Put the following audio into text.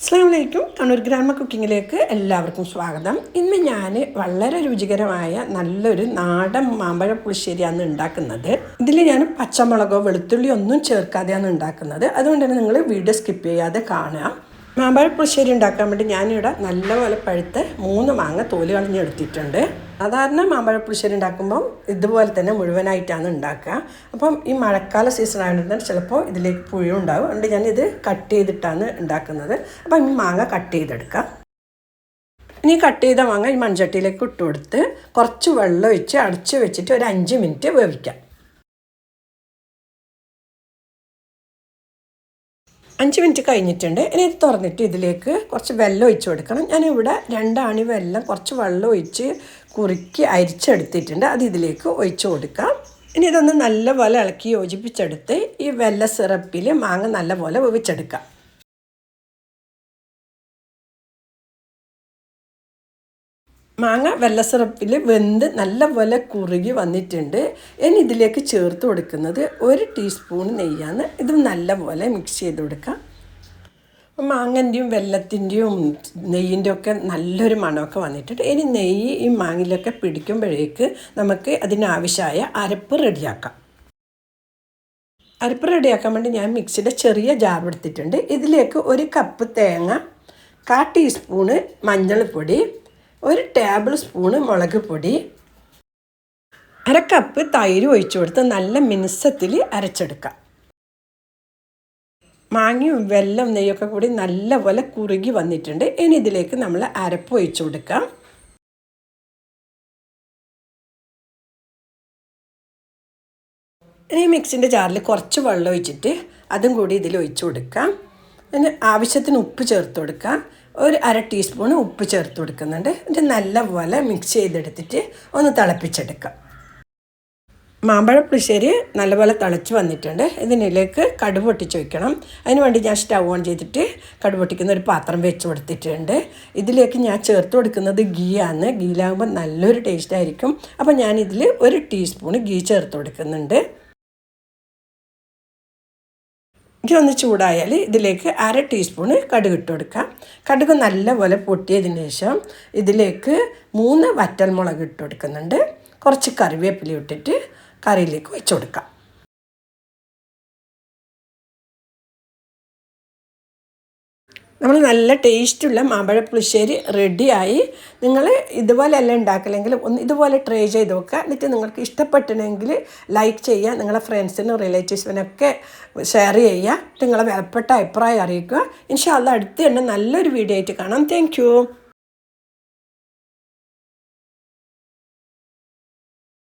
അസ്സാം വലൈക്കും കണ്ണൂർ ഗ്രാമ കുക്കിങ്ങിലേക്ക് എല്ലാവർക്കും സ്വാഗതം. ഇന്ന് ഞാൻ വളരെ രുചികരമായ നല്ലൊരു നാടൻ മാമ്പഴ പുളിശ്ശേരിയാണ് ഉണ്ടാക്കുന്നത്. ഇതിൽ ഞാൻ പച്ചമുളകോ വെളുത്തുള്ളിയോ ഒന്നും ചേർക്കാതെയാണ് ഉണ്ടാക്കുന്നത്. അതുകൊണ്ട് തന്നെ നിങ്ങൾ വീഡിയോ സ്കിപ്പ് ചെയ്യാതെ കാണുക. മാമ്പഴ പുളിശ്ശേരി ഉണ്ടാക്കാൻ വേണ്ടി ഞാനിവിടെ നല്ലപോലെ പഴുത്ത് മൂന്ന് മാങ്ങ തോൽ കളഞ്ഞെടുത്തിട്ടുണ്ട് സാധാരണ മാമ്പഴ പുളിശ്ശേരി ഉണ്ടാക്കുമ്പം ഇതുപോലെ തന്നെ മുഴുവനായിട്ടാണ് ഉണ്ടാക്കുക. അപ്പം ഈ മഴക്കാല സീസൺ ആയതുകൊണ്ട് ചിലപ്പോൾ ഇതിലേക്ക് പുഴു ഉണ്ടാവും. അതുകൊണ്ട് ഞാനിത് കട്ട് ചെയ്തിട്ടാണ് ഉണ്ടാക്കുന്നത്. അപ്പം ഈ മാങ്ങ കട്ട് ചെയ്തെടുക്കാം. ഇനി കട്ട് ചെയ്ത മാങ്ങ ഈ മൺചട്ടിയിലേക്ക് ഇട്ട് കൊടുത്ത് കുറച്ച് വെള്ളം ഒഴിച്ച് അടച്ച് വെച്ചിട്ട് ഒരു അഞ്ച് മിനിറ്റ് വേവിക്കാം. അഞ്ച് മിനിറ്റ് കഴിഞ്ഞിട്ടുണ്ട്. ഇനി ഇത് തുറന്നിട്ട് ഇതിലേക്ക് കുറച്ച് വെള്ളം ഒഴിച്ച് കൊടുക്കണം. ഞാനിവിടെ രണ്ടാണി വെള്ളം കുറച്ച് വെള്ളം ഒഴിച്ച് കുറുക്കി അരിച്ചെടുത്തിട്ടുണ്ട്. അത് ഇതിലേക്ക് ഒഴിച്ച് കൊടുക്കാം. ഇനി ഇതൊന്ന് നല്ലപോലെ ഇളക്കി യോജിപ്പിച്ചെടുത്ത് ഈ വെള്ള സിറപ്പിൽ മാങ്ങ നല്ലപോലെ വേവിച്ചെടുക്കാം. മാങ്ങ വെള്ള സിറപ്പിൽ വെന്ത് നല്ലപോലെ കുറുകി വന്നിട്ടുണ്ട്. ഇനി ഇതിലേക്ക് ചേർത്ത് കൊടുക്കുന്നത് ഒരു ടീസ്പൂൺ നെയ്യാണ്. ഇത് നല്ലപോലെ മിക്സ് ചെയ്ത് കൊടുക്കാം. മാങ്ങന്റെയും വെള്ളത്തിന്റെയും നെയ്യിന്റെ ഒക്കെ നല്ലൊരു മണമൊക്കെ വന്നിട്ടുണ്ട്. ഇനി നെയ്യ് ഈ മാങ്ങിലൊക്കെ പിടിക്കുമ്പോഴേക്ക് നമുക്ക് അതിനാവശ്യമായ അരപ്പ് റെഡിയാക്കാം. അരപ്പ് റെഡിയാക്കാൻ വേണ്ടി ഞാൻ മിക്സിയുടെ ചെറിയ ജാർ എടുത്തിട്ടുണ്ട്. ഇതിലേക്ക് ഒരു കപ്പ് തേങ്ങ കാ ടീസ്പൂണ് മഞ്ഞൾപ്പൊടി ഒരു ടേബിൾ സ്പൂണ് മുളക് പൊടി അര കപ്പ് തൈര് ഒഴിച്ചു കൊടുത്ത് നല്ല മിനുസത്തിൽ അരച്ചെടുക്കാം. മാങ്ങയും വെല്ലം നെയ്യൊക്കെ കൂടി നല്ലപോലെ കുറുകി വന്നിട്ടുണ്ട്. ഇനി ഇതിലേക്ക് നമ്മൾ അരപ്പ് ഒഴിച്ചു കൊടുക്കാം. ഇനി മിക്സിന്റെ ജാറിൽ കുറച്ച് വെള്ളം ഒഴിച്ചിട്ട് അതും കൂടി ഇതിൽ ഒഴിച്ചു കൊടുക്കാം. പിന്നെ ആവശ്യത്തിന് ഉപ്പ് ചേർത്ത് കൊടുക്കുക ഒരു അര ടീസ്പൂൺ ഉപ്പ് ചേർത്ത് കൊടുക്കുന്നുണ്ട്. എന്നിട്ട് നല്ലപോലെ മിക്സ് ചെയ്തെടുത്തിട്ട് ഒന്ന് തിളപ്പിച്ചെടുക്കാം. മാമ്പഴ പുളിശ്ശേരി നല്ലപോലെ തിളച്ച് വന്നിട്ടുണ്ട്. ഇതിനിലേക്ക് കടുക് പൊട്ടിച്ച് വയ്ക്കണം അതിന് വേണ്ടി ഞാൻ സ്റ്റൗ ഓൺ ചെയ്തിട്ട് കടുക് പൊട്ടിക്കുന്ന ഒരു പാത്രം വെച്ച് കൊടുത്തിട്ടുണ്ട്. ഇതിലേക്ക് ഞാൻ ചേർത്ത് കൊടുക്കുന്നത് ഗീ ആണ് ഗീലാകുമ്പോൾ നല്ലൊരു ടേസ്റ്റ് ആയിരിക്കും. അപ്പോൾ ഞാനിതിൽ ഒരു ടീസ്പൂൺ ഗീ ചേർത്ത് കൊടുക്കുന്നുണ്ട്. ഇനി ഒന്ന് ചൂടായാൽ ഇതിലേക്ക് അര ടീസ്പൂണ് കടുക് ഇട്ട് കൊടുക്കാം. കടുക് നല്ലപോലെ പൊട്ടിയതിന് ശേഷം ഇതിലേക്ക് മൂന്ന് വറ്റൽമുളക് ഇട്ട് കൊടുക്കുന്നുണ്ട്. കുറച്ച് കറിവേപ്പില ഇട്ടിട്ട് കറിയിലേക്ക് വെച്ച് കൊടുക്കാം. നമ്മൾ നല്ല ടേസ്റ്റുള്ള മാമ്പഴ പുളിശ്ശേരി റെഡിയായി നിങ്ങൾ ഇതുപോലെയല്ല ഉണ്ടാക്കില്ലെങ്കിൽ ഒന്ന് ഇതുപോലെ ട്രൈ ചെയ്ത് നോക്കുക. എന്നിട്ട് നിങ്ങൾക്ക് ഇഷ്ടപ്പെട്ടണമെങ്കിൽ ലൈക്ക് ചെയ്യുക. നിങ്ങളെ ഫ്രണ്ട്സിനും റിലേറ്റീവ്സിനൊക്കെ ഷെയർ ചെയ്യുക. നിങ്ങളെ വിലപ്പെട്ട അഭിപ്രായം അറിയിക്കുക. ഇൻഷാല്ല അടുത്ത് തന്നെ നല്ലൊരു വീഡിയോ ആയിട്ട് കാണാം. താങ്ക്